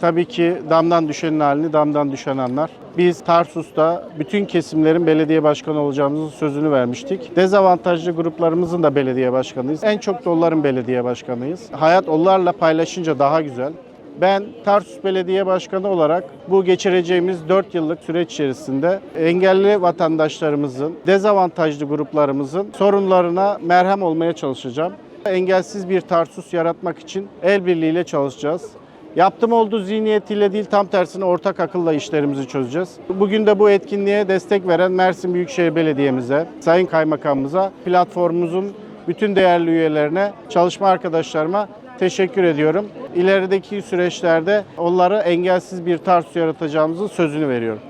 Tabii ki damdan düşenin halini damdan düşen anlar. Biz Tarsus'ta bütün kesimlerin belediye başkanı olacağımızın sözünü vermiştik. Dezavantajlı gruplarımızın da belediye başkanıyız. En çok da belediye başkanıyız. Hayat onlarla paylaşınca daha güzel. Ben Tarsus Belediye Başkanı olarak bu geçireceğimiz 4 yıllık süreç içerisinde engelli vatandaşlarımızın, dezavantajlı gruplarımızın sorunlarına merhem olmaya çalışacağım. Engelsiz bir Tarsus yaratmak için el birliğiyle çalışacağız. Yaptım olduğu zihniyetiyle değil tam tersine ortak akılla işlerimizi çözeceğiz. Bugün de bu etkinliğe destek veren Mersin Büyükşehir Belediye'mize, Sayın Kaymakamımıza, platformumuzun bütün değerli üyelerine, çalışma arkadaşlarıma teşekkür ediyorum. İlerideki süreçlerde onları engelsiz bir Tarsus yaratacağımızın sözünü veriyorum.